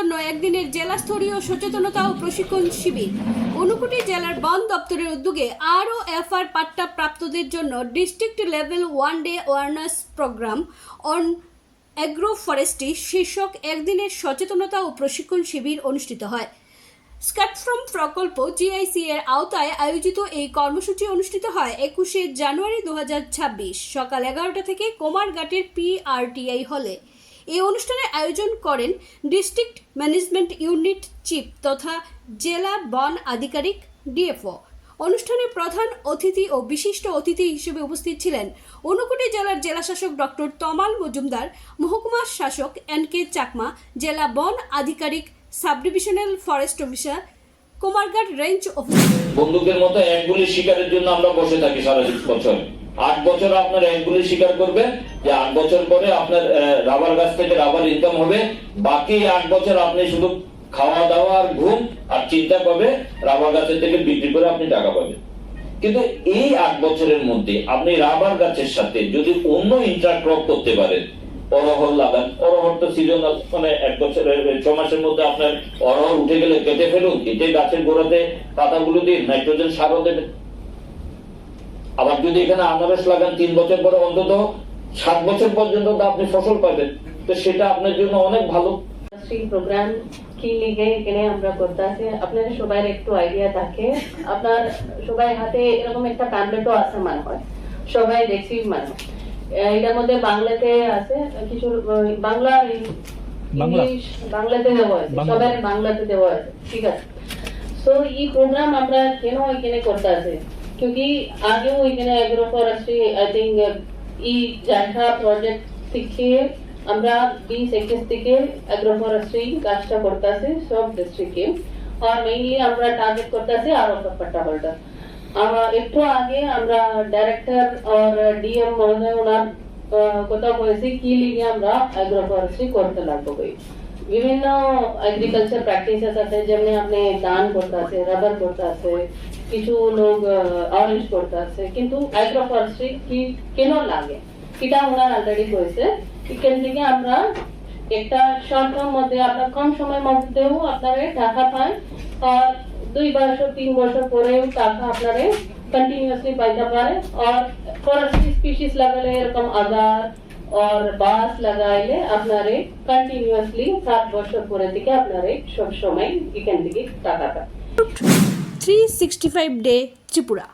জন্য একদিনের জেলা স্তরীয় সচেতনতা ও প্রশিক্ষণ শিবির। ঊনকোটি জেলার বন দপ্তরের উদ্যোগে আরও এফআর পাট্টা প্রাপ্তদের জন্য district level one day awareness programme on agro forestry শীর্ষক একদিনের সচেতনতা ও প্রশিক্ষণ শিবির অনুষ্ঠিত হয়। স্ক্যাটফ্রম প্রকল্প জিআইসি এর আওতায় আয়োজিত এই কর্মসূচি অনুষ্ঠিত হয় একুশে জানুয়ারি দু হাজার ছাব্বিশ সকাল এগারোটা থেকে কোমারঘাটের পিআরটিআই হলে। এই অনুষ্ঠানের আয়োজন করেন ডিস্ট্রিক্ট ম্যানেজমেন্ট ইউনিট চিফ তথা জেলা বন আধিকারিক ডিএফও। অনুষ্ঠানে প্রধান অতিথি ও বিশিষ্ট অতিথি হিসেবে উপস্থিত ছিলেন ঊনকোটি জেলার জেলাশাসক ডক্টর তমাল মজুমদার মহকুমা শাসক এন কে চাকমা, জেলা বন আধিকারিক sub divisional forest officer Kumarghat range officer. বন্দুকের মতো এক গুলি শিকারের জন্য আমরা বসে থাকি সারা বছর আট বছর আপনার এক গুলি শিকার করবে, যে আট বছর পরে আপনার রাবার গাছ থেকে রাবার ইনকাম হবে। বাকি আট বছর আপনি শুধু খাওয়া দাওয়া আর ঘুম আর চিন্তা করবে রাবার গাছের থেকে বিক্রি করে আপনি টাকা পাবেন। কিন্তু এই আট বছরের মধ্যে আপনি রাবার গাছের সাথে যদি অন্য ইন্টারক্রপ করতে পারেন অরহর লাগান। অরহর তো সিজন মানে এক বছরের ছ মাসের মধ্যে আপনার অরহর উঠে গেলে কেটে ফেলুন, কেটে গাছের গোড়াতে পাতাগুলো দিন নাইট্রোজেন সারও দেবেন। আবার যদি এখানে আনারস লাগান তিন বছর পরে অন্তত সাত বছর পর্যন্ত আপনি ফসল পাবেন। তো সেটা আপনার জন্য অনেক ভালো। প্রোগ্রাম কি লিগে এখানে আমরা করতেছি আপনাদের সবাই একটু আইডিয়া থাকে। আপনার সবাই হাতে এরকম একটা প্যাম্পলেটও আছে মনে হয়। সবাই দেখছি মনে। এটার মধ্যে বাংলাতে আছে কিছু বাংলা বাংলা। ইংলিশ বাংলাতে দেওয়া আছে। সবাই বাংলাতে দেওয়া আছে। ঠিক আছে। তো এই প্রোগ্রাম আমরা কেন এখানে করতে আছে? क्योंकि আগেও এখানে এগ্রো ফরেস্ট্রি আই থিঙ্ক এই জায়গা প্রজেক্ট থেকে আমরা বিশ একুশ থেকে এগ্রো ফরেস্ট্রি কাজটা করতেছি সব ডিস্ট্রিক্টে আর মেইনলি আমরা টার্গেট করতেছি আরো পাট্টা হোল্ডার আমরা একটু আগে আমরা ডাইরেক্টর আর ডিএম মহোদয় ওনার আহ, কথা বলেছি কি লিগে আমরা এগ্রো ফরেস্ট্রি করতে লাগবো কই বিভিন্ন এগ্রিকালচার প্র্যাকটিসেস আছে যেমনি আপনি ধান করতে আছে রাবার করতে আছে কিছু লোক অরেঞ্জ করতে আছে কিন্তু অ্যাগ্রো ফরেস্ট্রি কি, কেন লাগে? এটা ওনার অলরেডি করেছে এখান থেকে আমরা একটা শর্ট মধ্যে আপনার কম সময়ের মধ্যেও আপনারা টাকা পান আর দুই বছর, তিন বছর পরেও টাকা আপনারা কন্টিনিউয়াসলি পাইতে পারে। আর ফরেস্ট্রি স্পিসিস লাগালে এরকম আগার আর বাস লাগাইলে আপনারে কন্টিনিউয়াসলি সাত বছর পরে থেকে আপনারে সব সময় এখান থেকে টাকা পায়। Three sixty five day Tripura